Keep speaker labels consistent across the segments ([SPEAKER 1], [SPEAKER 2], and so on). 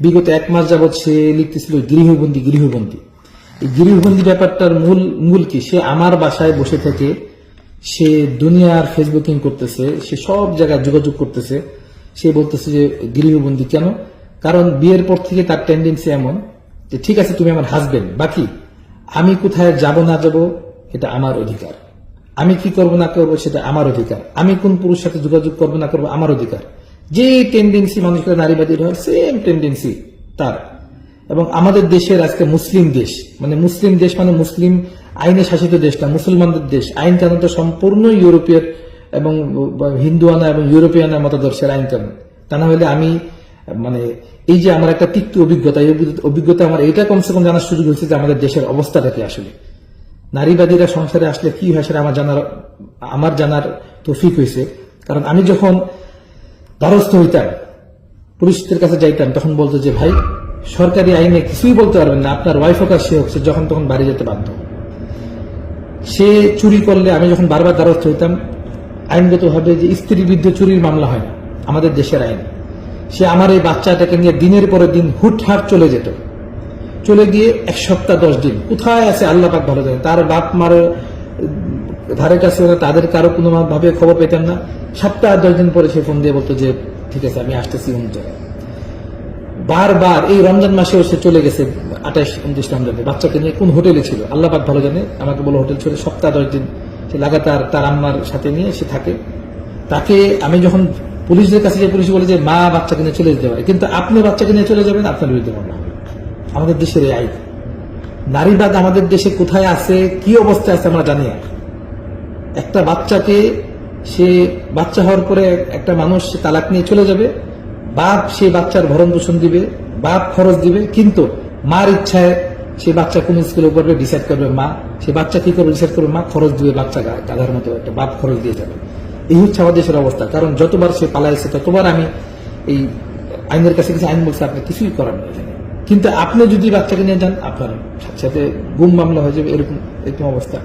[SPEAKER 1] বিগত এক মাস যাবৎ সে লিখতেছিল গৃহবন্দী গৃহবন্দী। এই গৃহবন্দী ব্যাপারটার মূল মূল কি? সে আমার বাসায় বসে থেকে সে দুনিয়ার ফেসবুকিং করতেছে, সে সব জায়গায় যোগাযোগ করতেছে। সে বলতেছে যে, গৃহবন্দী কেন? কারণ বিয়ের পর থেকে তার টেন্ডেন্সি এমন যে, ঠিক আছে, তুমি আমার হাজবেন্ড বাকি? আমি কোথায় যাব না যাব এটা আমার অধিকার। আমি কি করব না করব, সেটা আমার অধিকার। আমি কোন পুরুষ সাথে যোগাযোগ করব না করব, আমার অধিকার। যে টেন্ডেন্সি মানুষের নারীবাদীর হয় সেম টেন্ডেন্সি তার। এবং আমাদের দেশের আজকে মুসলিম দেশ মানে মুসলিম দেশ মানে মুসলিম আইনে শাসিত দেশ না, মুসলমানদের দেশ। আইন কানুনটা সম্পূর্ণ ইউরোপীয় এবং হিন্দুয়ানা এবং ইউরোপিয়ানা মতাদর্শের আইন কানুন। তা না হলে আমি মানে এই যে আমার একটা তিক্ত অভিজ্ঞতা, এই অভিজ্ঞতা- অভিজ্ঞতা আমার এটা কমসে কম জানার সুযোগ হয়েছে যে আমাদের দেশের অবস্থাটা কি আসলে। নারীবাদীরা সংসারে আসলে কি হয় সেটা আমার জানার আমার জানার তৌফিক হয়েছে। কারণ আমি যখন দ্বারস্থ হইতাম পুলিশদের কাছে যাইতাম, তখন বলতো যে, ভাই, সরকারি আইনে কিছুই বলতে পারবেন না, আপনার ওয়াইফ হোক আর সে হোক যখন তখন বাড়ি যেতে বাধ্য। সে চুরি করলে আমি যখন বারবার দ্বারস্থ হইতাম, আইনগতভাবে যে স্ত্রীর বিরুদ্ধে চুরির মামলা হয় না, আমাদের দেশের আইন, সে আমার এই বাচ্চাটাকে নিয়ে দিনের পরে দিন হুটহাট চলে যেত। চলে গিয়ে এক সপ্তাহ দশ দিন, কোথায় আছে আল্লাহ পাক ভালো জানে, তার বাপ মার ধারে কাছে তাদের কারও কোনো ভাবে খবর পেতাম না। সপ্তাহ দশ দিন পরে সে ফোন দিয়ে বলতো যে, ঠিক আছে, আমি আসতেছি অমুক বারবার এই রমজান মাসেও সে চলে গেছে আঠাশ, উনত্রিশ রমজানে বাচ্চাকে নিয়ে কোন হোটেলে ছিল? আল্লাহ ভালো জানে, আমাকে বলো হোটেল ছিল সপ্তাহ দশ দিন সে লাগাতার তার আম্মার সাথে নিয়ে সে থাকে। তাকে আমি যখন পুলিশদের কাছে যে পুলিশ বলে যে, মা, বাচ্চাকে নিয়ে চলে যেতে পারে। কিন্তু আপনি বাচ্চাকে নিয়ে চলে যাবেন, আপনার বিরুদ্ধে মামলা। আমাদের দেশের এই আইন। নারীবাদ আমাদের দেশে কোথায় আছে, কি অবস্থায় আছে আমরা জানি একটা বাচ্চাকে, সে বাচ্চা হওয়ার পরে একটা মানুষ তালাক নিয়ে চলে যাবে। বাপ সে বাচ্চার ভরণ পোষণ দিবে, বাপ খরচ দিবে, কিন্তু মার ইচ্ছায় সে বাচ্চা কোন স্কুলে পড়বে ডিসাইড করবে, মা, সে বাচ্চা কি করবে ডিসাইড করবে, মা, খরচ দিবে বাচ্চা গাধার মতো একটা, বাপ খরচ দিয়ে যাবে। এই হচ্ছে আমাদের দেশের অবস্থা। কারণ যতবার সে পালাইছে, ততবার আমি এই আইনের কাছে কিছু আইন বলছে, আপনি কিছুই করার নেই কিন্তু আপনি যদি বাচ্চাকে নিয়ে যান, আপনার সাথে গুম মামলা হয়ে যাবে, এরকম এরকম অবস্থা।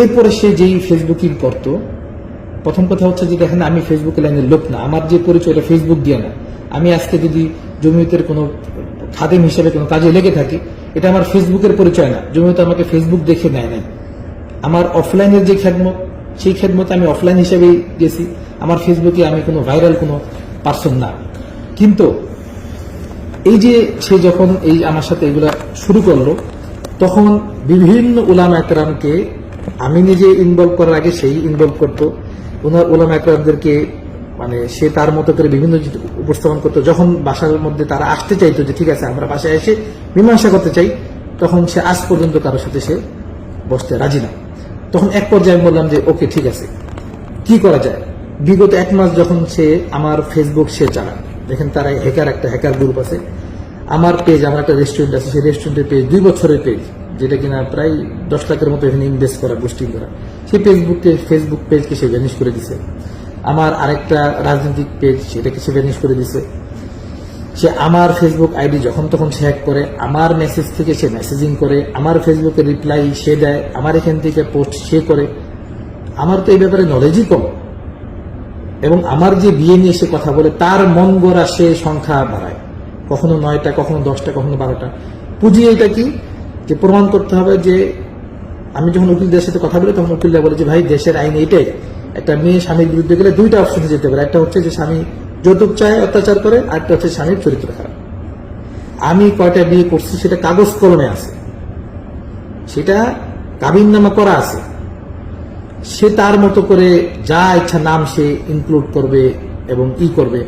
[SPEAKER 1] এরপরে সে যেই ফেসবুকিং করত, প্রথম কথা হচ্ছে যে দেখেন আমি ফেসবুকে লাইনের লোক না, আমার যে পরিচয় এটা ফেসবুক দিয়ে না। আমি আজকে যদি জমিয়তের কোনো খাদেম হিসেবে কোনো কাজে লেগে থাকি, এটা আমার ফেসবুকের পরিচয় না। জমিয়ত আমাকে ফেসবুক দেখে নেয় নাই। আমার অফলাইনের যে খেদমত, সেই খেদমত আমি অফলাইন হিসেবেই গেছি। আমার ফেসবুকে আমি কোনো ভাইরাল কোনো পার্সন না। কিন্তু এই যে সে যখন এই আমার সাথে এগুলা শুরু করল, তখন বিভিন্ন উলামা একরামকে আমি নিজে ইনভলভ করার আগে সেই ইনভলভ করতো। ওনার ওলাম একরামদেরকে মানে সে তার মতো করে বিভিন্ন উপস্থাপন করতো। যখন বাসার মধ্যে তারা আসতে চাইতো যে, ঠিক আছে, আমরা বাসায় এসে মীমাংসা করতে চাই, তখন সে আজ পর্যন্ত কারোর সাথে সে বসতে রাজি না। তখন এক পর্যায়ে আমি বললাম যে, ওকে, ঠিক আছে। কি করা যায়? বিগত এক মাস যখন সে আমার ফেসবুক সে চালায়। দেখেন তারা হ্যাকার একটা হ্যাকার গ্রুপ আছে। আমার পেজ আমার একটা রেস্টুরেন্ট আছে। সেই রেস্টুরেন্টের পেজ দুই বছরের পেজ যেটা কিনা প্রায় দশ লাখের মতো এখানে ইনভেস্ট করা গোষ্ঠী করা। সেই ফেসবুককে ফেসবুক পেজকে সে ভ্যানিশ করে দিছে। আমার আরেকটা রাজনৈতিক পেজ সেটাকে সে ভ্যানিশ করে দিছে। সে আমার ফেসবুক আইডি যখন তখন সে হ্যাক করে, আমার মেসেজ থেকে সে মেসেজিং করে, আমার ফেসবুকে রিপ্লাই সে দেয়, আমার এখান থেকে পোস্ট সে করে। আমার তো এই ব্যাপারে নলেজই কম। এবং আমার যে বিয়ে নিয়ে সে কথা বলে, তার মন গড়া সে সংখ্যা বাড়ায়। কখনো নয়টা, কখনো দশটা, কখনো বারোটা। পুঁজি এটা কি? যে প্রমাণ করতে হবে যে আমি যখন উকিলদের সাথে কথা বলি, তখন উকিলরা বলে যে, ভাই, দেশের আইন এটাই একটা মেয়ে স্বামীর বিরুদ্ধে গেলে দুইটা অপশনে যেতে পারে। একটা হচ্ছে যে স্বামী যৌতুক চায়, অত্যাচার করে, আর একটা হচ্ছে স্বামীর চরিত্র খারাপ। আমি কয়টা বিয়ে করছি, সেটা কাগজ কলমে আছে। সেটা কাবিন নামা করা আছে। সে তার মতো করে যা ইচ্ছা নাম সে ইনক্লুড করবে এবং ই করবে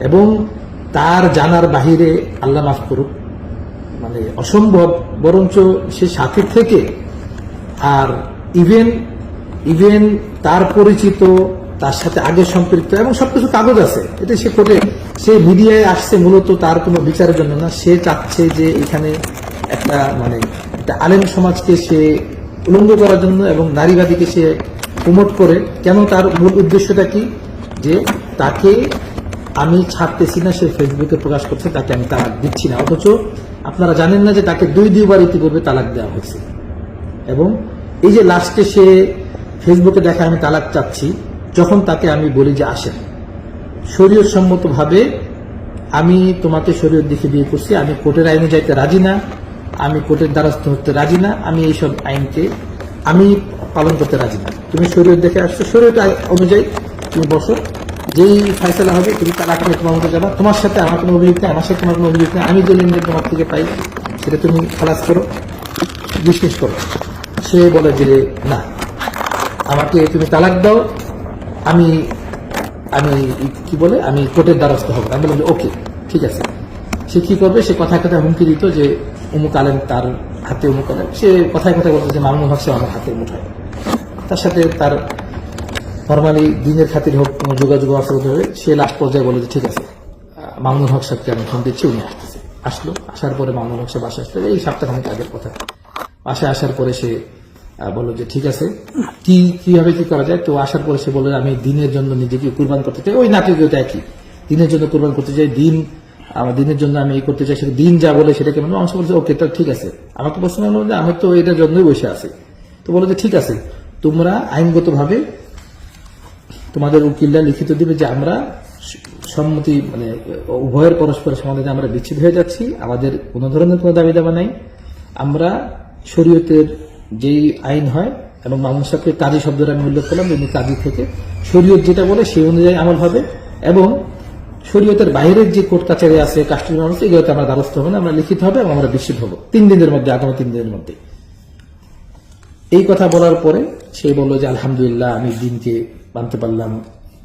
[SPEAKER 1] এবং তার জানার বাহিরে আল্লাহ মাফ করুক মানে অসম্ভব, বরঞ্চ সে সাথে থেকে। আর ইভেন ইভেন তার পরিচিত, তার সাথে আগে সম্পৃক্ত এবং সবকিছু কাগজ আছে। এটা সে করে সে মিডিয়ায় আসছে মূলত তার কোনো বিচারের জন্য না। সে চাচ্ছে যে এখানে একটা মানে একটা আলেম সমাজকে সে উলঙ্গ করার জন্য এবং নারীবাদীকে সে প্রমোট করে। কেন তার মূল উদ্দেশ্যটা কি? যে তাকে আমি ছাড়তেছি না, সে ফেসবুকে প্রকাশ করছে, তাকে আমি তালাক দিচ্ছি না। অথচ আপনারা জানেন না যে তাকে দুই দুইবার ইতিপূর্বে তালাক দেওয়া হয়েছে। এবং এই যে লাস্টে সে ফেসবুকে দেখা আমি তালাক চাচ্ছি, যখন তাকে আমি বলি যে আসেন শরীয় ভাবে আমি তোমাকে শরীয়ত দিকে বিয়ে করছি, আমি কোর্টের আইনে যাইতে রাজি না, আমি কোর্টের দ্বারস্থ হতে রাজি না, আমি এইসব আইনকে আমি পালন করতে রাজি না। তুমি শরীয়ত দেখে আসছো আই- অনুযায়ী তুমি বসো। যেই ফয়সলা হবে তুমি তালাক নিয়ে তোমার মতো যাবা তোমার সাথে আমার কোনো অভিযোগ নেই, আমার সাথে তোমার কোনো অভিযোগ নেই। আমি যে লেনদেন তোমার থেকে পাই, সেটা তুমি খালাস করো বিশ্বাস করো। সে বলে যে না, আমাকে তুমি তালাক দাও, আমি আমি কি বলে, আমি কোর্টের দ্বারস্থ হব। আমি বললাম যে ওকে, ঠিক আছে। সে কি করবে? সে কথায় কথায় হুমকি দিত যে অমুক আলেম তার হাতে অমুক আলেম। সে কথায় কথায় বলতো যে মামুন হক, সে আমার হাতের মুঠায় তার সাথে তার নর্মালি দিনের খাতির হোক যোগাযোগ আছে হবে সে লাস্ট পর্যায়ে বলে যে ঠিক আছে আহ, মামুনুল হক সাহেবকে আমি ফোন দিচ্ছি উনি আসতেছে। আসলো আসার পরে মামুনুল হক সাহেব বাসা আসলো। এই সপ্তাহখানেক আগের কথা। বাসায় আসার পরে সে বলল যে ঠিক আছে কি কীভাবে কি করা যায়? তো আসার পরে সে বলল আমি দিনের জন্য নিজেকে কুরবান করতে চাই। ওই নাটকীয়তা একই। দিনের জন্য কুরবান করতে চাই দিন আমার দিনের জন্য আমি করতে চাই সেটা দিন যা বলে সেটাকে মানে অংশ বলছে ওকে তো ঠিক আছে। আমাকে প্রশ্ন হলো যে আমি তো এটার জন্যই বসে আছি। তো বলো যে ঠিক আছে তোমরা আইনগতভাবে তোমাদের উকিলরা লিখিত দিবে যে আমরা সম্মতি মানে উভয়ের পরস্পর সমাধানে আমরা বিচ্ছেদ হয়ে যাচ্ছি, আমাদের কোনো ধরনের কোনো দাবি দাবা নাই। আমরা শরীয়তের যেই আইন হয় এবং মামুন সাহেবকে কাজী শব্দটা আমি উল্লেখ করলাম উনি কাজী থেকে শরীয়ত যেটা বলে সেই অনুযায়ী আমল হবে এবং শরীয়তের বাইরের যে কোর্ট কাছারি আছে কাস্টমি মানুষ এগুলোতে আমরা দ্বারস্থ হবে না, আমরা লিখিত হবে এবং আমরা বিচ্ছেদ হব তিন দিনের মধ্যে, আগামী তিন দিনের মধ্যে। এই কথা বলার পরে সে বলল যে, আলহামদুলিল্লাহ, আমি দিনকে মানতে পারলাম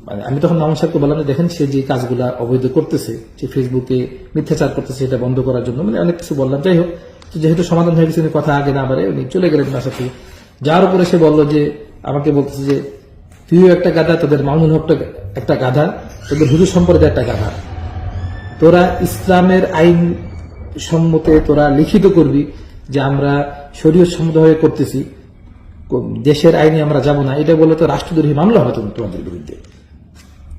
[SPEAKER 1] মানে আমি তখন মামুন সাহেবকে বললাম যে, দেখেন সে যে কাজগুলা অবৈধ করতেছে যে ফেসবুকে মিথ্যাচার করতেছে এটা বন্ধ করার জন্য মানে অনেক কিছু বললাম। যাই হোক যেহেতু সমাধান হয়ে গেছে কথা আগে না বাড়ে উনি চলে গেলেন বাসা থেকে। যার উপরে সে বলল যে, আমাকে বলতেছে যে, তুইও একটা গাধা, তোদের মামুন হকটা একটা গাধা, তোদের হুজুর সম্প্রদায় একটা গাধা। তোরা ইসলামের আইন সম্মতে তোরা লিখিত করবি যে আমরা শরীয়ত সম্মতভাবে করতেছি দেশের আইনে আমরা যাব না, এটা বলে তো রাষ্ট্রদ্রোহী মামলা হবে তোমা- তোমাদের বিরুদ্ধে।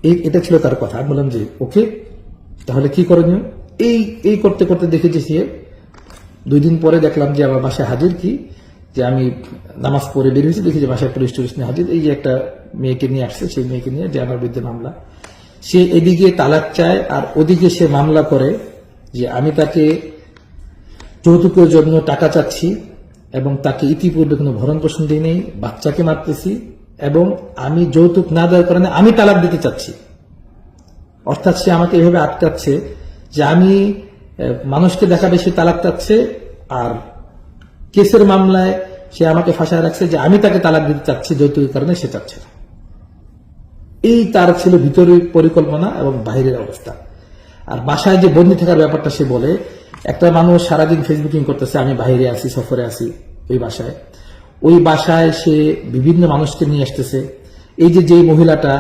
[SPEAKER 1] এই, এটা ছিল তার কথা। আমি বললাম যে, ওকে, তাহলে কি করণীয়? এই এই করতে করতে দেখেছি সে দুই দিন পরে দেখলাম যে আমার বাসায় হাজির কি? যে আমি নামাজ পড়ে বের হয়েছি, দেখি যে বাসায় পুলিশ টুলিশ নিয়ে হাজির। এই যে একটা মেয়েকে নিয়ে আসছে, সেই মেয়েকে নিয়ে যে আমার বিরুদ্ধে মামলা। সে এদিকে তালাক চায় আর ওদিকে সে মামলা করে যে আমি তাকে যৌতুকের জন্য টাকা চাচ্ছি এবং তাকে ইতিপূর্বে কোনো ভরণ পোষণ দিই নেই বাচ্চাকে মারতেছি, এবং আমি যৌতুক না দেওয়ার কারণে আমি তালাক দিতে চাচ্ছি। অর্থাৎ সে আমাকে এভাবে আটকাচ্ছে যে আমি মানুষকে দেখাবে সে তালাক চাচ্ছে, আর কেসের মামলায় সে আমাকে ফাঁসায় রাখছে যে আমি তাকে তালাক দিতে চাচ্ছি, যৌতুকের কারণে সে চাচ্ছে না। এই তার ছিল ভিতরের পরিকল্পনা এবং বাইরের অবস্থা। আর বাসায় যে বন্দি থাকার ব্যাপারটা সে বলে একটা মানুষ সারাদিন ফেসবুকিং করতেছে, আমি বাইরে আছি, সফরে আছি ওই বাসায়। ওই বাসায় সে বিভিন্ন মানুষকে নিয়ে আসতেছে। এই যে যেই মহিলাটা,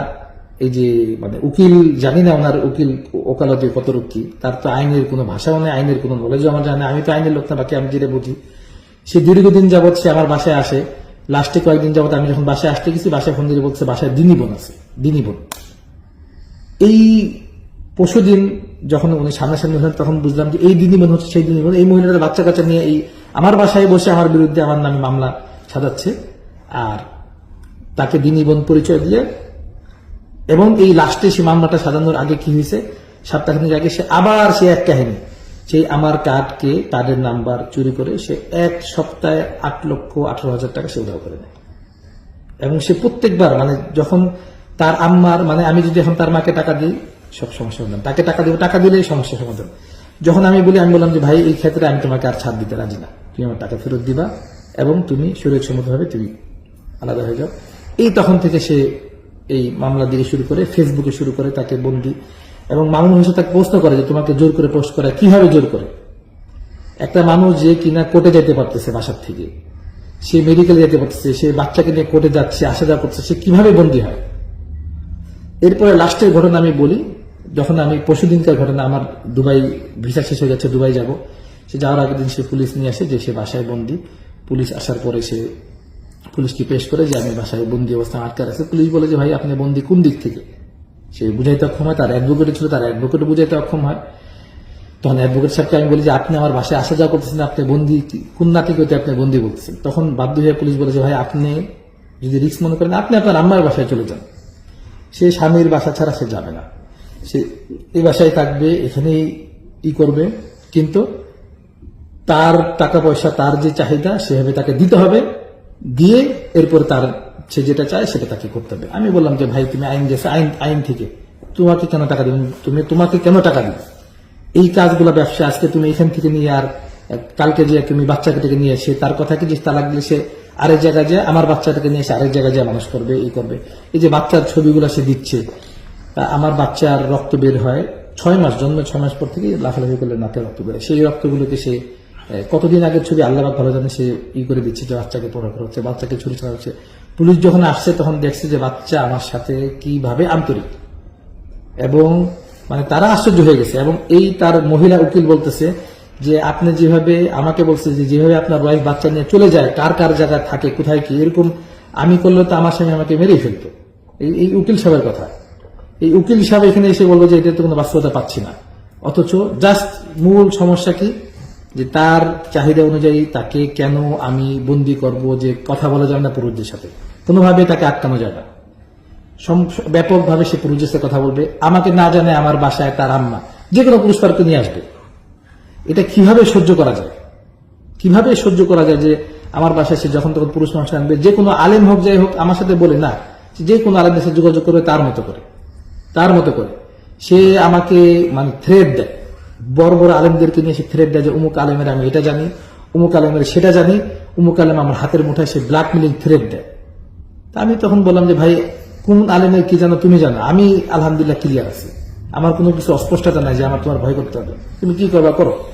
[SPEAKER 1] এই যে মানে উকিল, জানি না ওনার উকিল ওকালতে কত কি তার তো আইনের কোনো ভাষাও নেই, আইনের কোনো নলেজও আমার জানে আমি তো আইনের লোক না, বাকি আমি যেটা বুঝি। সে দীর্ঘদিন যাবৎ সে আমার বাসায় আসে। লাস্টে কয়েকদিন যাবৎ আমি যখন বাসায় আসতে গেছি বাসায় ফোন দিয়ে বলছে বাসায় দিনই বোন আছে, দিনই বোন। এই পরশুদিন যখন উনি সামনাসামনি হলেন, তখন বুঝলাম যে এই দিনী বোন হচ্ছে সেই দিনী বোন এই মহিলাটা বাচ্চা কাচ্চা নিয়ে এই আমার বাসায় বসে আমার বিরুদ্ধে আমার নামে মামলা সাজাচ্ছে। আর তাকে দিনী বোন পরিচয় দিয়ে এবং এই লাস্টে সে মামলাটা সাজানোর আগে কি হয়েছে সপ্তাহখানিক আগে সে আবার সে এক কাহিনী। সেই আমার কার্ডকে কার্ডের নাম্বার চুরি করে সে এক সপ্তাহে আট লক্ষ আঠারো হাজার টাকা সে উধাও করে নেয়। এবং সে প্রত্যেকবার মানে যখন তার আম্মার মানে আমি যদি এখন তার মাকে টাকা দিই সব সমস্যা সমাধান তাকে টাকা দিব, টাকা দিলেই সমস্যা সমাধান। যখন আমি বলি, আমি বললাম যে, ভাই, এই ক্ষেত্রে আমি তোমাকে আর ছাড় দিতে রাজি না। তুমি আমার টাকা ফেরত দিবা এবং তুমি শরীর সম্মতভাবে তুমি আলাদা হয়ে যাও। এই তখন থেকে সে এই মামলা দিয়ে শুরু করে, ফেসবুকে শুরু করে, তাকে বন্দি এবং মামুন হোসেন তাকে প্রশ্ন করে যে, তোমাকে জোর করে পোস্ট করে, কীভাবে জোর করে? একটা মানুষ যে কিনা কোর্টে যেতে পারতেছে বাসার থেকে। সে মেডিকেলে যেতে পারতেছে, সে বাচ্চাকে নিয়ে কোর্টে যাচ্ছে আসা যাওয়া করছে সে কীভাবে বন্দী হয়? এরপরে লাস্টের ঘটনা আমি বলি যখন আমি পরশু দিনকার ঘটনা, আমার দুবাই ভিসা শেষ হয়ে যাচ্ছে, দুবাই যাব, সে যাওয়ার আগের দিন সে পুলিশ নিয়ে আসে যে সে বাসায় বন্দি। পুলিশ আসার পরে সে পুলিশকে পেশ করে যে আমি বাসায় বন্দি অবস্থা আটকে আছে পুলিশ বলে যে, ভাই, আপনি বন্দি কোন দিক থেকে? সে বুঝাইতে অক্ষম হয়, তার অ্যাডভোকেট ছিল, তার অ্যাডভোকেট বুঝাইতে অক্ষম হয়। তখন অ্যাডভোকেট সাহেবকে আমি বলি যে, আপনি আমার বাসায় আসা যাওয়া করতেছেন, আপনি বন্দি কি- কোন নাতিকতে আপনি বন্দি বলতেছেন? তখন বাধ্য হয়ে পুলিশ বলেছে ভাই, আপনি যদি রিক্স মনে করেন, আপনি আপনার আম্মার বাসায় চলে যান। সে স্বামীর বাসা ছাড়া সে যাবে না। সে এই বাসায় থাকবে, এখানেই ই করবে। কিন্তু তার টাকা পয়সা তার যে চাহিদা, সেভাবে তাকে দিতে হবে। দিয়ে এরপর তার, সে যেটা চায়, সেটা তাকে করতে হবে। আমি বললাম যে, ভাই, তুমি আইন গেছে আইন আইন থেকে। তোমাকে কেন টাকা দিবে? তুমি, তোমাকে কেন টাকা দিবে? এই কাজগুলো ব্যবসা, আজকে তুমি এখান থেকে নিয়ে আর, কালকে যে তুমি বাচ্চাকে থেকে নিয়ে এসে, তার কথা কি যে, তালাক দিলে সে আরেক জায়গায় যায়, আমার বাচ্চাটাকে নিয়ে এসে আরেক জায়গায় যায়, মানুষ করবে এই করবে। এই যে বাচ্চার ছবিগুলো সে দিচ্ছে আমার বাচ্চার রক্ত বের হয়। ছয় মাস জন্ম, ছয় মাস পর থেকে লাফালাফি করলে নাকে রক্ত বের হয়। সেই রক্তগুলোকে সে কতদিন আগের ছবি আল্লাহ ভালো জানে, সে ই করে দিচ্ছে যে বাচ্চাকে পড়া করা হচ্ছে, বাচ্চাকে ছুরি ছাড়া হচ্ছে। পুলিশ যখন আসছে, তখন দেখছে যে বাচ্চা আমার সাথে কীভাবে আন্তরিক। এবং মানে তারা আশ্চর্য হয়ে গেছে। এবং এই তার মহিলা উকিল বলতেছে যে, আপনি যেভাবে আমাকে বলছে যে, যেভাবে আপনার ওয়াইফ বাচ্চা নিয়ে চলে যায়, কার কার জায়গায় থাকে, কোথায় কি, এরকম আমি করলে তো আমার স্বামী আমাকে মেরেই ফেলতো। এই উকিল সাহেবের কথা। এই উকিল সাহেব এখানে এসে বলব যে এটা তো কোনো বাস্তবতা পাচ্ছি না। অথচ জাস্ট মূল সমস্যা কি? যে তার চাহিদা অনুযায়ী তাকে কেন আমি বন্দি করব যে কথা বলা যাবে না পুরুষদের সাথে? কোনোভাবে তাকে আটকানো যায় না। ব্যাপকভাবে সে পুরুষের সাথে কথা বলবে। আমাকে না জানে আমার বাসায় তার আম্মা। যে কোনো পুরুষ পার্কে নিয়ে আসবে। এটা কীভাবে সহ্য করা যায়? কীভাবে সহ্য করা যায় যে আমার বাসায় সে যখন তখন পুরুষ মানুষ আনবে যে কোনো আলেম হোক, যাই হোক, আমার সাথে বলে না। যে কোনো আলেমের সাথে যোগাযোগ করবে তার মতো করে। তার মতো করে। সে আমাকে মানে থ্রেড দেয়। বড় বড় আলেমদেরকে নিয়ে সে থ্রেড দেয় যে, উমুক আলেমের আমি এটা জানি, উমুক আলেমের সেটা জানি, উমুক আলেম আমার হাতের মুঠায় সে ব্ল্যাকমেলিং থ্রেড দেয়। তা আমি তখন বললাম যে, ভাই, কোন আলেমের কি জানো তুমি জানো? আমি আলহামদুলিল্লাহ ক্লিয়ার আছি। আমার কোনো কিছু অস্পষ্টতা নাই যে আমার তোমার ভয় করতে হবে। তুমি কি করবা? করো।